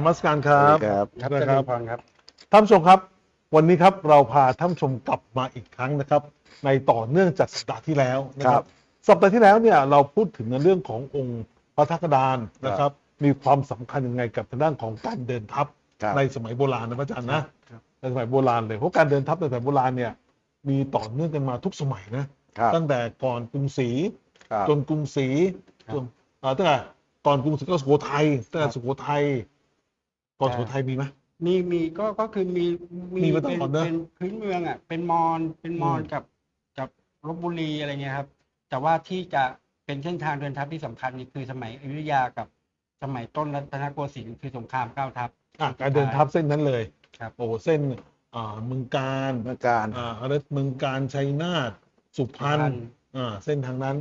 นมัสการครับครับครับนะเจคริรัญบพรครับท่านผู้ชมครับ วันนี้ครับเราพาท่านผู้ชมกลับมาอีกครั้งนะครับ ในต่อเนื่องจากสัปดาห์ที่แล้วนะคครัรับบสัปดาห์ที่แล้วเนี่ยเราพูดถึงในเรื่องขององค์พระทักดานนะครับ มีความสำคัญยังไงกับทางด้านของการเดินทัพครับในสมัยโบราณนะพระอาจารย์นะครับในสมัยโบราณเลยเพราะการเดินทัพในสมัยโบราณเนี่ยมีต่อเนื่องกันมาทุกสมัยนะครับตั้งแต่ก่อนกรุงศรีครับจนกรุงศรีครับจนอ่าตั้งแต่ก่อนกรุงศรีก็สุโขทัยตั้งแต่ครับสุโขทัย ก่อนสุโขทัยมีไหม มีมีก็ก็คือมีมีมาตเป็นลอดนะเป็นพื้นเมืองอะ เป็นมอญเป็นมอญอืมกับกับลบบุรีอะไรเงี้ยครับ แต่ว่าที่จะเป็นเส้นทางเดินทัพที่สำคัญนี่คือสมัยอยุธยากับสมัยต้นรัตนโกสินทร์คือสงครามเก้าทัพ อะการเดินทัพเส้นนั้นเลยครับ โอ้เส้นอ่าเมืองการเมื่อการอ่าอะไรเมืองการชัยนาทสุพรรณสุพรรณอ่าเส้นทางนั้น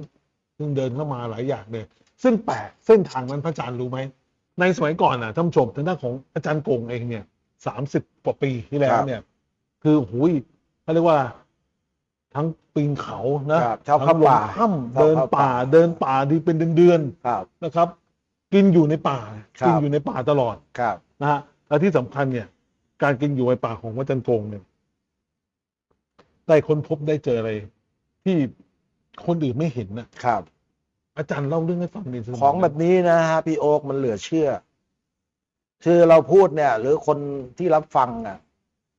ซึ่งเดินเข้ามาหลายอย่างเลย ซึ่งแปลกเส้นทางนั้นพระอาจารย์รู้ไหม ในสมัยก่อนน่ะท่านผู้ชมทางด้านของอาจารย์โกงเองเนี่ยสามสิบกว่าปีที่แล้วเนี่ย คือหุยเขาเรียกว่า ทั้งปีนเขานะครับชอบทั้งลงเข้าป่าถ้ำเดินชอบเข้าป่าป่าเดินป่าดีเป็นเดือนครับ ๆนะครับ กินอยู่ในป่าครับ กินอยู่ในป่าตลอดครับ นะฮะและที่สำคัญเนี่ย การกินอยู่ในป่าของวัดจันทร์โกงเนี่ยได้ค้นพบได้เจออะไร ที่คนอื่นไม่เห็นนะครับ อาจารย์เล่าเรื่องให้ฟังในสมัยของแบบนี้นะฮะพี่โอ๊กมันเหลือเชื่อ คือเราพูดเนี่ย หรือคนที่รับฟังอะ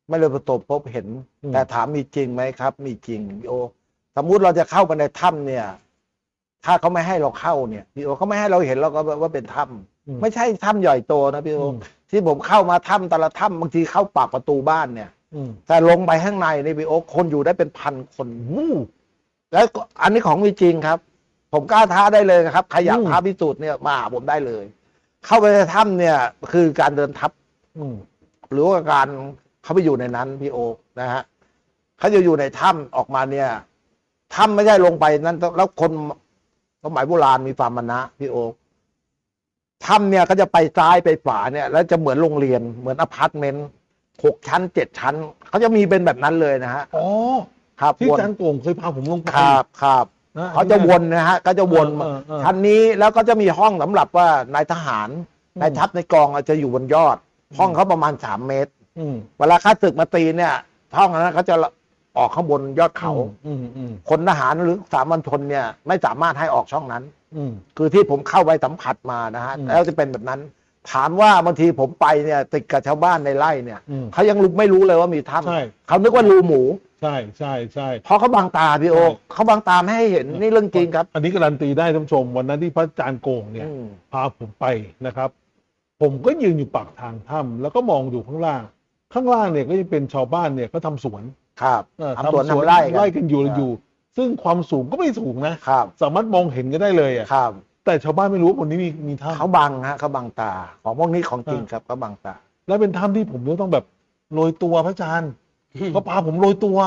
ไม่ได้ประสบพบเห็น แต่ถามมีจริงไหมครับ มีจริงพี่โอ๊คสมมุติเราจะเข้าไปในถ้ำเนี่ย ถ้าเขาไม่ให้เราเข้าเนี่ยพี่โอ๊คเขาไม่ให้เราเห็นเราก็ว่าเป็นถ้ำอืมไม่ใช่ถ้ำใหญ่โตนะพี่อืโอ๊คมที่ผมเข้ามาถ้ำแต่ละถ้ำบางทีเข้าปากประตูบ้านเนี่ยอืมแต่ลงไปข้างในนี่พี่โอ๊คคนอยู่ได้เป็นพันคนวู้แล้วก็อันนี้ของมีจริงครับ ผมกล้าท้าได้เลยครับใครอยากอืมท้าพิสูจน์เนี่ยมาหาผมได้เลย เข้าไปในถ้ำเนี่ย คือการเดินทัพอืมหรือว่าการเขาไปอยู่ในนั้นพี่โอ๊คนะฮะเขาจะอยู่ในถ้ำออกมาเนี่ยถ้ำไม่ใช่ลงไปนั้นแล้วคนสมัยโบราณมีความมานะพี่โอ๊คถ้ำเนี่ยก็จะไปซ้ายไปขวาเนี่ย แล้วจะเหมือนโรงเรียนเหมือนอพาร์ตเมนต์หกชั้นเจ็ดชั้นเขาจะมีเป็นแบบนั้นเลยนะฮะอ๋อครับที่วนอาจารย์โกงเคยพาผมลงไปครับครับนะ เขาจะวนนะฮะก็จะวนเออเออเออ ชั้นนี้แล้วก็จะมีห้องสำหรับว่านายทหารอืมนายทัพในกองอาจจะอยู่บนยอด ห้องเขาประมาณสามเมตร อืมเวลาข้าศึกมาตีเนี่ยห้องนั้นเขาจะออกข้างบนยอดเขา อืมอืมคนทหารหรือสามัญชนเนี่ยไม่สามารถให้ออกช่องนั้น อืม คือที่ผมเข้าไปสัมผัสมานะฮะอืมแล้วจะเป็นแบบนั้น ถามว่าบางทีผมไปเนี่ยติดกับชาวบ้านในไร่เนี่ยอืมเขายังรู้ไม่รู้เลยว่ามีถ้ใช่ำเขานึกว่ารูหมู ใช่ใช่ใช่เพราะเขาบังตาพี่โอใช่เขาบังตาไม่ให้เห็นนี่เรื่องจริงครับ อันนี้การันตีได้ท่านผู้ชม วันนั้นที่พระอาจารย์โกงเนี่ยอืมพาผมไปนะครับ ผมก็ยืนอยู่ปากทางถ้ำแล้วก็มองอยู่ข้างล่าง ข้างล่างเนี่ยก็จะเป็นชาวบ้านเนี่ยก็ทำสวนครับเออทำสวนทำไร่กันไร่กันอยู่ครับอยู่ ซึ่งความสูงก็ไม่สูงนะครับ สามารถมองเห็นกันได้เลยอะครับ แต่ชาวบ้านไม่รู้ว่าบนนี้มีมีถ้เขาบังฮะเขาบังตา ของพวกนี้ของจริงครับเขาบังตาำและเป็นถ้ำที่ผมจะต้องแบบโรยตัวพระอาจารย์ เขาพาผมโรยตัว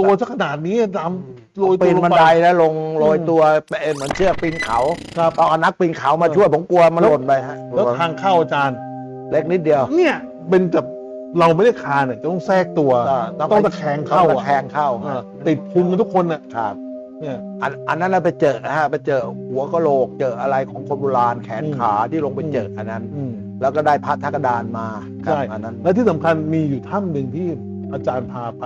ตัวสักขนาดนี้ตามโรยตัปีวนลงบันไป ไดแล้วลงโรยอืมตัวเป็นเหมือนเชือกปีนเขาครับ ต้องเอานักปีนเขามาช่วยผมกลัวมันหล่นไปฮะแล้วทางเข้าอาจารย์ เล็กนิดเดียว เนี่ยเป็นแบบเราไม่ได้คานเนี่ยจะต้องแทรกตัวต้องตะแคงเข้าต้องอะตะแคงเข้าเออติดพุงกันทุกคนน่ะครับ เนี่ย อันอันนั้นเราไปเจอนะฮะไปเจอหัวกะโหลกเจออะไรของคนโบราณแขนอืม ขาที่ลงไปเจออันนั้น อืมแล้วก็ได้พระทักดานมาครับใช่อันนั้น และที่สำคัญมีอยู่ถ้ำหนึ่งที่ อาจารย์พาไป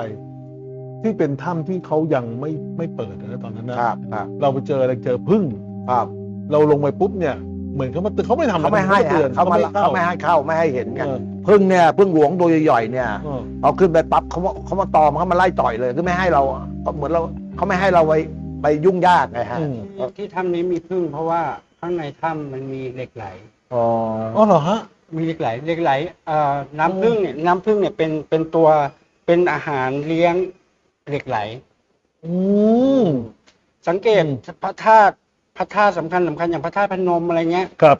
ที่เป็นถ้ำที่เขายังไม่ไม่เปิดนะตอนนั้นนะครับครับเราไปเจออะไรเจอพึ่งครับเราลงไปปุ๊บเนี่ยเหมือนเขามาเตือนเขาไม่ทำอะรเขาไม่ให้เตือฮะนเขามาเข้เขาไม่ให้เข้าไม่ให้เห็นกันเออพึ่งเนี่ยพึ่งหลวงตัวใหญ่ๆเนี่ยเออเอาขึ้นไปปั๊บเขามาเขามาตอมเขามาไล่ต่อยเลยคือไม่ให้เราก็เหมือนเราเขาไม่ให้เราไปไปยุ่งยากไงฮะอืมที่ถ้ำนี้มีพึ่งเพราะว่าข้างในถ้ำมันมีเหล็กไหลอ๋ออ๋อเหรอฮะมีเหล็กไหลเหล็กไหลเอ่อน้ำผึ้งเนี่ยน้ำผึ้งเนี่ยเป็นเป็นตัว เป็นอาหารเลี้ยงเหล็กไหล อืม สังเกตอืม พระธาตุพระธาตุสำคัญสำคัญอย่างพระธาตุพนมอะไรเงี้ย ครับ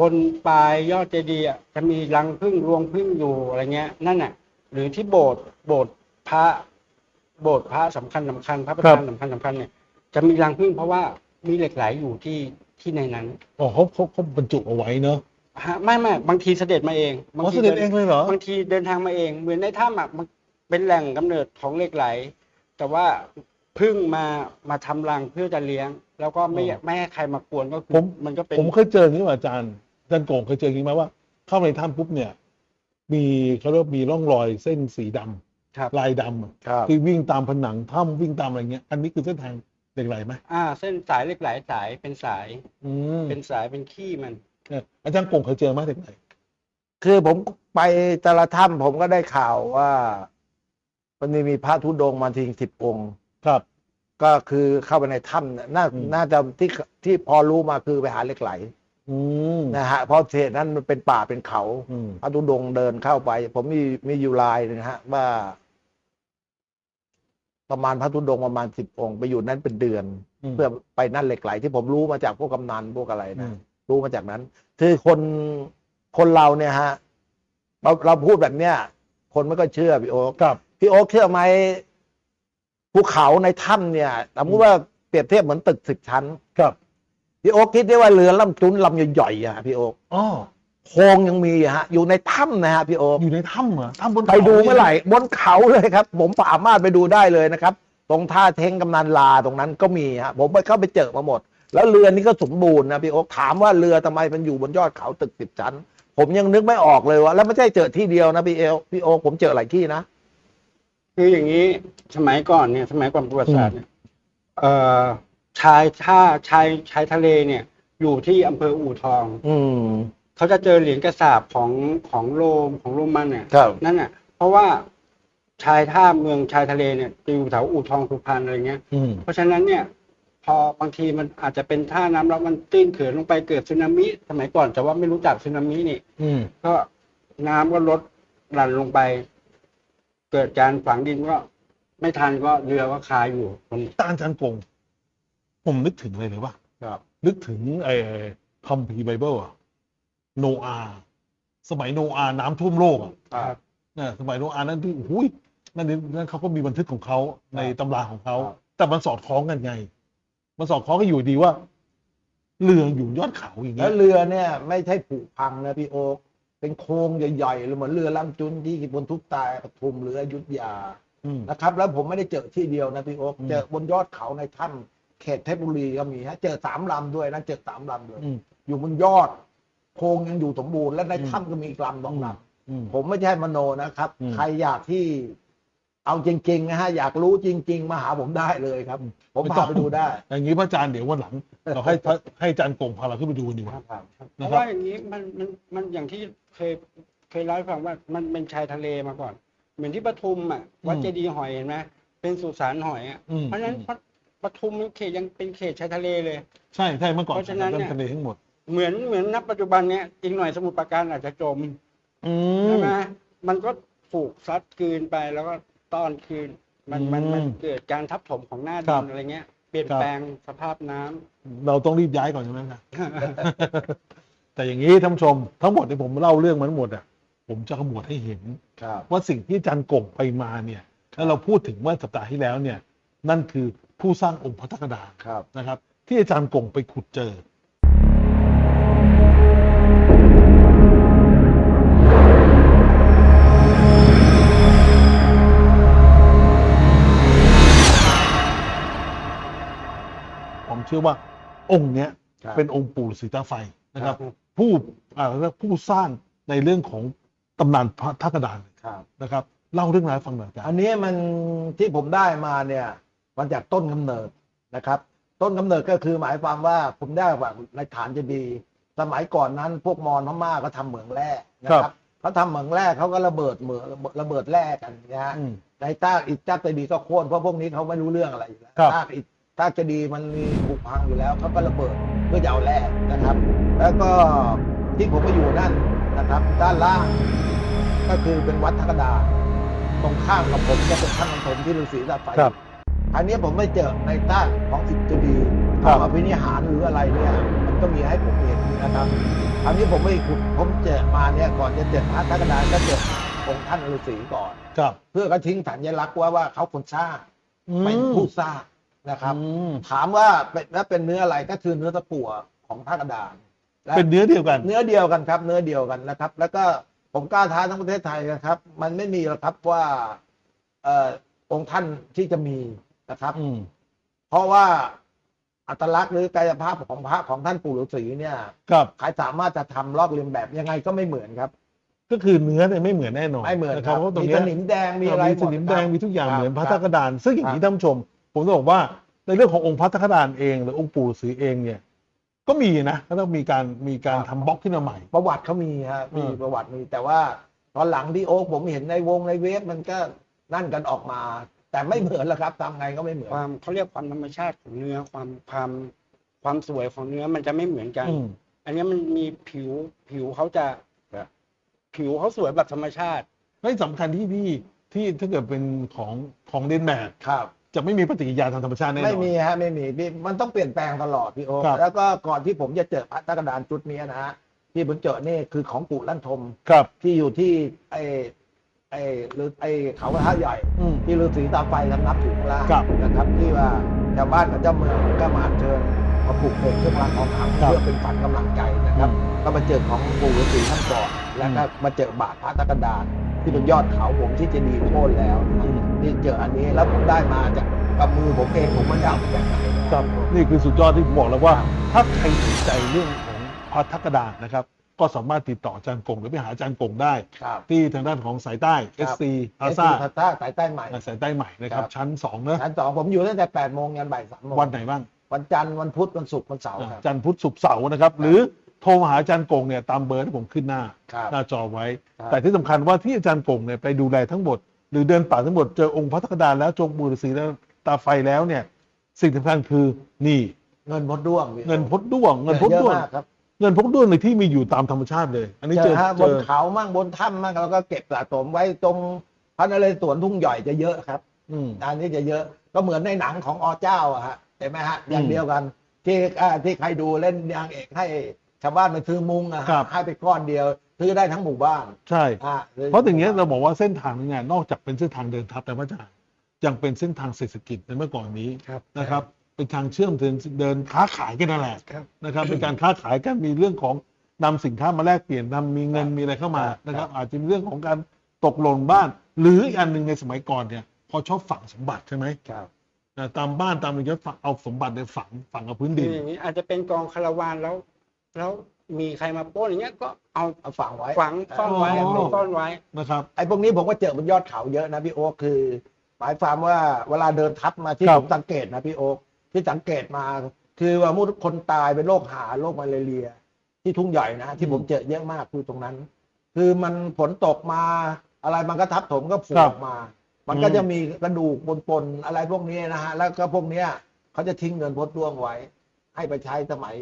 บนปลายยอดเจดีย์อะจะมีรังผึ้งรวงผึ้งอยู่อะไรเงี้ย นั่นน่ะ หรือที่โบสถ์โบสถ์พระ โบสถ์พระสำคัญสำคัญ พระประธานสำคัญสำคัญเนี่ยจะมีรังผึ้งเพราะว่ามีเหล็กไหลอยู่ที่ที่ในนั้นอ๋อเขาเขาเขาบรรจุเอาไว้เนอะฮะไม่ไม่บางทีเสด็จมาเองบางอ๋อทีเสด็จเองเลยเหรอบางทีเดินทางมาเอง เหมือนในถ้ำอะมัน เป็นแหล่งกำเนิดของเหล็กไหล แต่ว่าพึ่งมามาทำรังเพื่อจะเลี้ยง แล้วก็ไม่อ๋อไม่ให้ใครมากวนก็คืผมมันก็เป็นผมเคยเจออย่างนี้ว่าอาจารย์อาจารย์โก่งเคยเจออย่างนี้ไหมว่า เข้าไปในถ้ำปุ๊บเนี่ย มีเขาเรียกว่ามีร่องรอยเส้นสีดำครับลายดำอะครับที่วิ่งตามผนังถ้ำวิ่งตามอะไรเงี้ย อันนี้คือเส้นทางเหล็กไหลไหมอ่า เส้นสายเหล็กไหลสายเป็นสายอืมเป็นสายเป็นขี้มันเนี่ยอาจารย์กงเคยเจอไหมเหล็กไหลคือผมไปแต่ละถ้ำผมก็ได้ข่าวว่า มันมีมีพระธุดงค์มาทิ้งสิบองค์ ครับ ก็คือเข้าไปในถ้ำเนี่ยน่าอืม น่าจะที่ที่พอรู้มาคือไปหาเหล็กไหลอืมนะฮะเพราะเศษนั้นมันเป็นป่าเป็นเขา อืมพระธุดงค์เดินเข้าไป ผมมีมีอยู่ลายหนะฮะ ว่า ประมาณพระธุดงค์ประมาณสิบองค์ไปอยู่นั้นเป็นเดือนมเพื่อไปนั่นเหล็กไหล ที่ผมรู้มาจากพวกกำนันพวกอะไรอืนะมรู้มาจากนั้น คือคนคนเราเนี่ยฮะ เราเราพูดแบบเนี้ยคนไม่ก็เชื่อพี่โอ๊คครับ พี่โอ๊คเชื่อไหมภูเขาในถ้ำเนี่ยสมมติว่าเปรียบเทียบเหมือนตึกสิบชั้น ครับ พี่โอ๊คคิดได้ว่าเรือลำจุนลำใหญ่ๆอะพี่โอ๊คอ๋อโครงยังมีอะฮะ อยู่ในถ้ำนะฮะพี่โอ๊คอยู่ในถ้ำเหรอถ้ำบนไปดูเมื่อไหร่บนเขาเลยครับ ผมสามารถไปดูได้เลยนะครับ ตรงท่าเท้งกำนันลาตรงนั้นก็มีฮะผมไปเข้าไปเจอมาหมด แล้วเรือนี้ก็สมบูรณ์นะพี่โอ๊คถามว่าเรือทำไมมันอยู่บนยอดเขาตึกสิบชั้น ผมยังนึกไม่ออกเลยว่าแล้วไม่ใช่เจอที่เดียวนะพี่เอลพี่โอ๊คผมเจอหลายที่นะ คืออย่างนี้สมัยก่อนเนี่ย สมัยก่อนประวัติศาสตร์เนี่ยเอ่อชายท่าชายชายทะเลเนี่ย อยู่ที่อำเภออู่ทอง อืม เขาจะเจอเหรียญกระสาบของของโรมของโรมันเนี่ยครับ นั่นน่ะ เพราะว่าชายท่าเมืองชายทะเลเนี่ยจะอยู่แถวอู่ทองสุพรรณอะไรเงี้ย อืม เพราะฉะนั้นเนี่ย พอบางทีมันอาจจะเป็นท่าน้ำแล้วมันตื้นเขื่อนลงไปเกิดสึนามิ สมัยก่อนจะว่าไม่รู้จักสึนามินี่ อืม ก็น้ำก็ลดหลั่นลงไป เกิดการฝังดินก็ไม่ทันก็เรือก็คาอยู่ตรงอาจารย์กงผมนึกถึงเลยเลยว่าครับนึกถึงไอ้คัมภีร์ไบเบิลอะโนอาห์สมัยโนอาห์น้ำท่วมโลกอะครับนะสมัยโนอาห์นั้นที่โอ้ยนั่นนี่นั่นเขาก็มีบันทึกของเขาในตำราของเขาครับแต่มันสอดคล้องกันไง มันสอดคล้องกันอยู่ดีว่า เรืออยู่ยอดเขาอย่างแล้เงี้วยเรือเนี่ย ไม่ใช่ผุพังนะพี่โอ๊ค เป็นโครงใหญ่ๆเลยเหมือนเรือลำจุนที่บนทุกตายปทุมหรืออยุธยาอืมนะครับ แล้วผมไม่ได้เจอที่เดียวนะพี่โอ๊คอืมเจอบนยอดเขาในถ้ำเขตเพชรบุรีก็มีฮะเจอสามลำด้วยนะเจอสามลำเลยอืมอยู่บนยอด โครงยังอยู่สมบูรณ์และในอืมถ้ำก็มีอีกลำสองลอืมำผมไม่ใช่มโนนะครับอืมใครอยากที่ เอาจริง ๆ นะฮะ อยากรู้จริง ๆ มาหาผมได้เลยครับ ผมไม่ต้พาองไปดูได้ อย่างนี้พระอาจารย์เดี๋ยววันหลัง เราให้ให้อาจารย์กงพาเราขึ้นไปดูกันดีกว่า ครับเพนะราะครับว่าอย่างนี้มันมันมันอย่างที่เคยเคยเล่าให้ฟังว่ามันเป็นชายทะเลมาก่อน เหมือนที่ปทุมอะวัดอืมเจดีย์หอยเห็นไหมเป็นสุสานหอยอะอืมเพราะฉะนั้นปปทุมมันเขตยังเป็นเขตชายทะเลเลย ใช่ใช่เมื่อก่อนเพราะฉะนั้นเรื่เนี่อยงทะเลทั้งหมดเหมือนเหมือนนับปัจจุบันเนี้ยอีกหน่อยสมุทรปราการอาจจะจมอืใช่มไหมมันก็ถูกซัดคืนไปแล้วก็ ต้อนคืน มันมันอืมมันเกิดการทับถมของหน้าคดิรับนอะไรเงี้ยเปลี่ยนครับแปลงสภาพน้ำเราต้องรีบย้ายก่อนใช่ไหมครับแต่อย่างนี้ท่านผู้ชม ทั้งหมดที่ผมเล่าเรื่องมันหมดอะผมจะขมวดให้เห็นครับว่าสิ่งที่อาจารย์กงไปมาเนี่ยแล้วเราพูดถึงเมื่อสัปดาห์ที่แล้วเนี่ย นั่นคือผู้สร้างองค์พระธกดาครับนะครับ ที่อาจารย์กงไปขุดเจอ เชื่อว่าองค์เนี้ยครับ เป็นองค์ปู่สีตาไฟนะครับครับผู้อ่าเรียกผู้สร้างในเรื่องของตำนานพระทักดานครับ นะครับ เล่าเรื่องราวให้ฟังหน่อยอาจารอัย์นนี้มันที่ผมได้มาเนี่ยมันจากต้นกำเนิดนะครับ ต้นกำเนิดก็คือหมายความว่าผมได้แบบในฐานเจะดีย์สมัยก่อนนั้นพวกมอญพม่าก็ทำเหมืองแร่นะครับเขาทำเหมืองแร่เขาก็ระเบิดเหมืองระเบิดแร่กันนะฮะ อืม ในตากอิฐตากเจดีย์ก็โค่นเพราะพวกนี้เขาไม่รู้เรื่องอะไรอยู่แล้วครับตากอิฐ ตากเจดีย์มันมีผุพังอยู่แล้วเขาก็ระเบิดเพื่อจะเอาแร่นะครับ แล้วก็ที่ผมไปอยู่นั่นนะครับ ด้านล่างก็คือเป็นวัดทักดา ตรงข้ามกับผมก็เป็นท่านผมที่ฤาษีตาไฟครับ อันนี้ผมไม่เจอในใต้ของสิทธิ์เจดีย์ครับทำอภินิหารหรืออะไรเนี่ยมันก็มีให้ผมเห็นนะครับ อันนี้ผมไม่ขุดผมเจอมาเนี่ยก่อนจะเจอพระทักดาก็เจอองค์ท่านฤาษีก่อน ครับเพื่อก็ทิ้งสัญลักษณ์ว่าว่าเขาคนสร้าง เป็นผู้สร้าง นะครับ อืมถามว่าเป็นแล้วเป็นเนื้ออะไรก็คือเนื้อตะกั่วของทักดาและเป็นเนื้อเดียวกัน เนื้อเดียวกันครับ เนื้อเดียวกันนะครับ แล้วก็ผมกล้าท้าทั้งประเทศไทยนะครับ มันไม่มีหรอกครับว่าเอ่อองค์ท่านที่จะมีนะครับ อืม เพราะว่าอัตลักษณ์หรือกายภาพของพระของท่านปู่ฤาษีเนี่ยครับ ใครสามารถจะทำลอกเลียนแบบยังไงก็ไม่เหมือนครับ ก็คือเนื้อเนี่ยไม่เหมือนแน่นอนไม่เหมือนะคครัรับบเพราะตรงมีเนี้สยนิมแดงมีอะไรมีสนิมแดงหมีทุกอย่างครับเหมือนพระทักกระดาน ซึ่งอย่างนี้ครับท่านผู้ชม ผมต้องบอกว่าในเรื่องขององค์พระทักกระดานเอง หรือองค์ปู่ฤาษีเองเนี่ย ก็มีนะก็ต้องมีการมีการทำบล็อกขึ้นมาใหม่ ประวัติเขามีฮะมีอืม ประวัติมีแต่ว่าตอนหลังที่โอ๊คผมเห็นในวงในเว็บมันก็นั่นกันออกมา แต่ไม่เหมือนแล้วครับทำไงก็ไม่เหมือน ความเขาเรียกความธรรมชาติของเนื้อความความความสวยของเนื้อมันจะไม่เหมือนกัน อืม อันนี้มันมีผิวผิวเขาจะผิวเขาสวยแบบธรรมชาติ และสำคัญที่พี่ที่ถ้าเกิดเป็นของของเดนแบบครับ จะไม่มีปฏิกิริยาทางธรรมชาติแน่นอน ไม่มีฮะไม่มีพี่มันต้องเปลี่ยนแปลงตลอดพี่โอ๊คครับ แล้วก็ก่อนที่ผมจะเจอพระตะกระดานจุดนี้นะฮะที่ผมเจอนี่คือของปู่ลั่นทมครับ ที่อยู่ที่ไอ้ไอ้หรือไอ้เขากระทะใหญ่ อืม ที่ฤาษีตาไฟทำนับถึงข้างล่างครับนะครับ ที่ว่าชาวบ้านกับเจ้าเมืองก็มาอัญเชิญมาปลูกเสกเครื่องรางของขลังครับเพื่อเป็นฝันกำลังใจนะครับ อืมก็มาเจอของปู่ฤาษีท่านก่อนแล้วก็มาเจอบาทพระตะกระดาน ที่เป็นยอดเขาผมที่เจะดีย์โค่นแล้วนะครับอืมที่เจออันนี้แล้วผมได้มาจากกับมือผมเองผมไม่ได้เอามาจากไหนครับนี่คือสุดยอดที่ผมบอกแล้วว่า ถ้าใครสนใจเรื่องของพระทักกระดานนะครับ ก็สามารถติดต่ออาจารย์กงหรือไปหาอาจารย์กงได้ครับที่ทางด้านของสายใต้ครับ SC เออาสซาซีพาซ่าสายใต้ใหม่สายใต้ใหม่นะครับครับชั้น2เนอะชั้นสองผมอยู่ตั้งแต่แปดโมงยันบ่ายสามโมงวันไหนบ้างวันจันทร์วันพุธวันศุกร์วันเสาร์ครับจันทร์พุธศุกร์เสาร์นะครับ หรือโท รมาหาอาจารย์กงเนี่ยตามเบอร์ที่ผมขึ้นหน้า ครับหน้าจอไว้ ครับ แต่ที่สำคัญว่าที่อาจารย์กงเนี่ยไปดูแลทั้งหมด หรือเดินป่าทั้งหมดเจอองค์พระทักกระดานแล้วจงบูรสีแล้วตาไฟแล้วเนี่ย สิ่งสำคัญคือนี่เงินพดด้วงพี่เงินพดด้วงเงินพดเยอะด้วงมากครับเงินพดด้วงในที่มีอยู่ตามธรรมชาติเลย อันนี้เจเจออฮะเจบนอเขามั่งบนถ้ำมั่งแล้วก็เก็บสะสมไว้ตรงพระนเรศวรทุ่งใหญ่จะเยอะครับ อืม อันนี้จะเยอะก็เหมือนในหนังของอเจ้าอะฮะเห็นไหมฮะอย่างอืมเดียวกัน ที่อ่าที่ใครดูเล่นนางเอกให้ ชาวบ้านไปซื้อมุ้งอะครัฮะบให้ไปก้อนเดียว ซื้อได้ทั้งหมู่บ้านใช่ อ่เพราะอย่างเงี้ยเราบอกว่าเส้นทางนี้เนี่ยนอกจากเป็นเส้นทางเดินทัพแต่ว่าจะยังเป็นเส้นทางเศรษฐกิจในเมื่อก่อนนี้ครับนะครับ เป็นทางเชื่อมเดินเดินค้าขายกันนั่นแหละครับ นะครับ เป็นการค้าขายกันมีเรื่องของนำสินค้ามาแลกเปลี่ยนนำมีเงินครับมีอะไรเข้ามาครับนะครับ อาจจะมีเรื่องของการตกหล่นบ้าน หรืออีกอันหนึ่งในสมัยก่อนเนี่ยพอชอบฝังสมบัติใช่ไหมครับนะตามบ้านตามอะไรก็ฝังเอาสมบัติในยฝังฝังกับพื้นคืดิอนอย่างนี้อาจจะเป็นกองคาราวานแล้ว แล้วมีใครมาปล้นอย่างเงี้ยก็เอาเอาฝังไว้ ฝังซ่อนไว้อ๋อเอาซ่อนไว้ นะครับ ไอ้พวกนี้ผมก็เจอบนยอดเขาเยอะนะพี่โอ๊คคือ หมายความว่าเวลาเดินทับมาที่ครัผบมสังเกตนะพี่โอ๊คที่สังเกตมา คือว่ามุดคนตายเป็นโรคหาโรคมาเลเรีย ที่ทุ่งใหญ่นะที่ผมเจอเยอะมากคือตรงนั้น คือมันฝนตกมาอะไรมันก็ทับถมก็ผูครักบมา มันก็จะมีกระดูกปนๆอะไรพวกนี้นะฮะแล้วก็พวกเนี้ยเขาจะทิ้งเงินพดด้วงไว้ ให้ไปใช้สมัย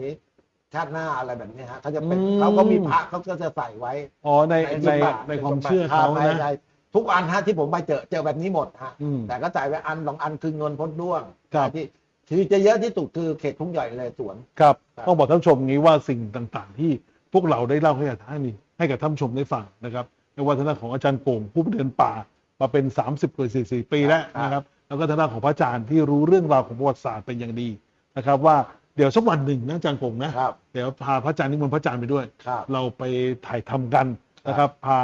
ชาติหน้าอะไรแบบนี้ฮะเขาจะเป็นอืม เขาก็มีพระเขาก็จะใส่ไว้อ๋อในในในสมบัติในความเชื่อเขาใช่นะ ใช่ทุกอันฮะที่ผมไปเจอเจอแบบนี้หมดฮะ อืม แต่ก็จ่ายไปอันสองอันคือเงินพ้นด้วงครับ ที่ที่จะเยอะที่สุดคือเขตทุ่งใหญ่เลยสวน ครับครับ ต้องบอกท่านผู้ชมงี้ว่าสิ่งต่างๆ ที่พวกเราได้เล่าให้กับท่านให้กับท่านผู้ชมได้ฟังนะครับในวัฒนธรรมของอาจารย์โกงผู้เดินป่ามาเป็น 30กว่า44ปีแล้วนะครับ แล้วก็ทางด้านของพระอาจารย์ที่รู้เรื่องราวของประวัติศาสตร์เป็นอย่างดีนะครับ ว่า เดี๋ยวสักวันหนึ่งนะอาจารย์โกงนะ ครับ เดี๋ยวพาพระอาจารย์นิมนต์พระอาจารย์ไปด้วย ครับ เราไปถ่ายทำกันนะครับ พา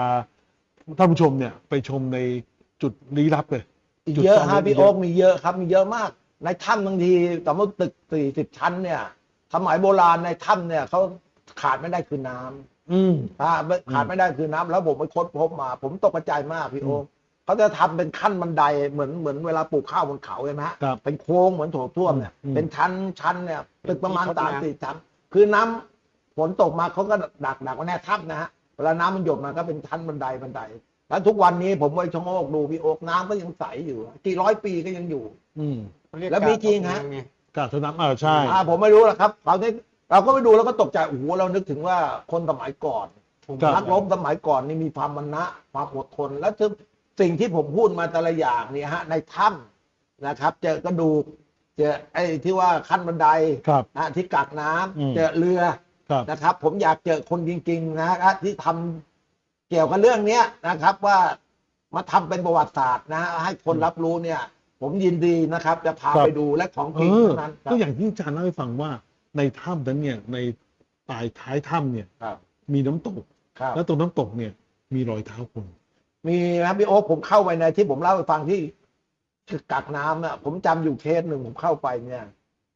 ท่านผู้ชมเนี่ยไปชมในจุดลี้ลับเลยอีกจุดเยอะซ่อนฮะเร้นพี่เยอะโอ๊คมีเยอะครับมีเยอะมาก ในถ้ำบางทีสมมติตึกสี่สิบชั้นเนี่ยสมัยโบราณในถ้ำเนี่ยเขาขาดไม่ได้คือน้ำอืม อ่าไม่ขาดไม่ได้คือน้ำแล้วผมไปค้นพบมา ผมตกใจมากพี่โอ๊ค เขาจะทำเป็นขั้นบันไดเหมือนเหมือนเวลาปลูกข้าวบนเขาใช่ไหมฮะครับเป็นโค้งเหมือนโถส้วมเนี่ยอืม เป็นชั้นชั้นเนี่ยตึกประมาณเป็นที่สามทดน้ำสี่ชั้นคือน้ำฝนตกมาเขาก็ดักดักไว้แน่ถ้ำนะฮะเวลาน้ำมันหยดมาก็เป็นชั้นบันไดบันได แล้วทุกวันนี้ผมไปชะโงกดูพี่โอ๊คน้ำก็ยังใสอยู่กี่ร้อยปีก็ยังอยู่ อืมเขาเรียกแล้วมีจริงฮะกาตกน้ำไกาศน้ำอ่าใช่ อ่าผมไม่รู้หรอกครับเราได้เราก็ไปดูแล้วก็ตกใจโอ้โหเรานึกถึงว่าคนสมัยก่อนครับ นักรบสมัยก่อนนี่มีความมันนะความอดทนและซึ่ง สิ่งที่ผมพูดมาแต่ละอย่างเนี่ยฮะในถ้ำนะครับ เจอกระดูกเจอไอ้ที่ว่าขั้นบันไดครับนะที่กักน้ำอืม เจอเรือครับนะครับ ผมอยากเจอคนจริงๆนะฮะที่ทำเกี่ยวกับเรื่องเนี้ยนะครับว่ามาทำเป็นประวัติศาสตร์นะให้คนรับรู้เนี่ย ผมยินดีนะครับ จะพาครับไปดูและของเอจริงอเท่านั้นครัก็บอย่างที่อาจารย์เล่าให้ฟังว่าในถ้ำนั้นเนี่ยในปลายท้ายถ้ำเนี่ย ครับมีน้ำตก ครับ แล้วตรงน้ำตกเนี่ยมีรอยเท้าคน มีนะครับพี่โอ๊คผมเข้าไปในที่ผมเล่าให้ฟังที่กักน้ำน่ะ ผมจำอยู่เคสหนึ่งผมเข้าไปเนี่ย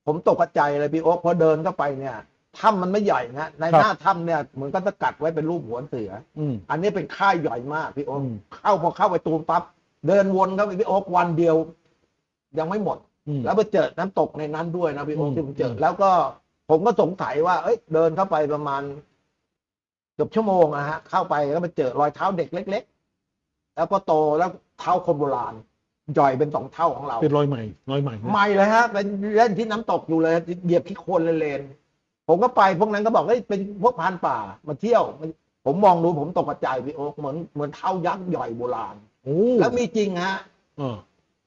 ผมตกใจเลยพี่โอ๊คพอเดินเข้าไปเนี่ยถ้ำมันไม่ใหญ่นะในครับหน้าถ้ำเนี่ยเหมือนก็ตะกัดไว้เป็นรูปหัวเสืออืมอันนี้เป็นค่ายใหญ่มากพี่โอ๊คอืมเข้าพอเข้าไปตูมปั๊บเดินวนเข้าไปพี่โอ๊ควันเดียว ยังไม่หมดอืมแล้วไปเจอน้ำตกในนั้นด้วยนะพี่โอ๊คอืมที่ผมเจออืมแล้วก็ผมก็สงสัยว่า เอ้ย เดินเข้าไปประมาณเกือบชั่วโมงนะฮะ เข้าไปแล้วไปเจอรอยเท้าเด็กเล็กๆ แล้วก็โตแล้วเท้าคนโบราณจ่อยเป็นสองเท่าของเรา เป็นรอยใหม่รอยใหม่นะใหม่เลยฮะเป็นเล่นที่น้ำตกอยู่เลยเหยียบที่โคลนเลนๆผมก็ไปพวกนั้นก็บอกเฮ้ยเป็นพวกพรานป่ามาเที่ยว ผมมองดูผมตกใจพี่โอ๊คเหมือนเหมือนเท้ายักษ์ใหญ่โบราณโอ้แล้วมีจริงฮะเออ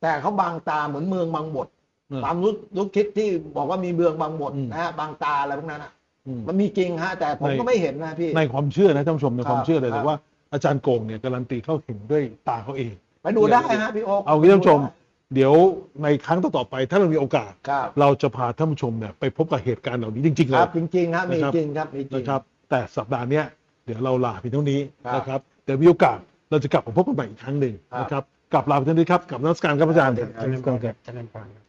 แต่เขาบางตาเหมือนเมืองบางบทเออตามรู้รู้คิดที่บอกว่ามีเมืองบางบทอืมนะฮะบางตาอะไรพวกนั้นอะอืมมันมีจริงฮะ แต่ผมในก็ไม่เห็นนะพี่ในความเชื่อนะท่านผู้ชมในครับความเชื่อเลยครับแต่ว่า อาจารย์โกงเนี่ยการันตีเขาเห็นด้วยตาเขาเอง ไปดูได้ฮะพี่โอ๊คเอางี้ท่านผู้ชม เดี๋ยวในครั้งต่อๆไปถ้าเรามีโอกาส ครับเราจะพาท่านผู้ชมเนี่ยไปพบกับเหตุการณ์เหล่านี้จริงๆคเลรัย บจริงๆครับมีนะครับ จริงครับมีจริง นะครับ แต่สัปดาห์เนี้ยเดี๋ยวเราลาเพียงเท่านี้ครับนะครับเดี๋ยวมีโอกาสเราจะกลับมาพบกันใหม่อีกครั้งหนึ่งครับ นะครับกลับลาไปเท่านี้ครับกับนักสการครับอาจารย์ครับนมัสการครับเจริญพรครับ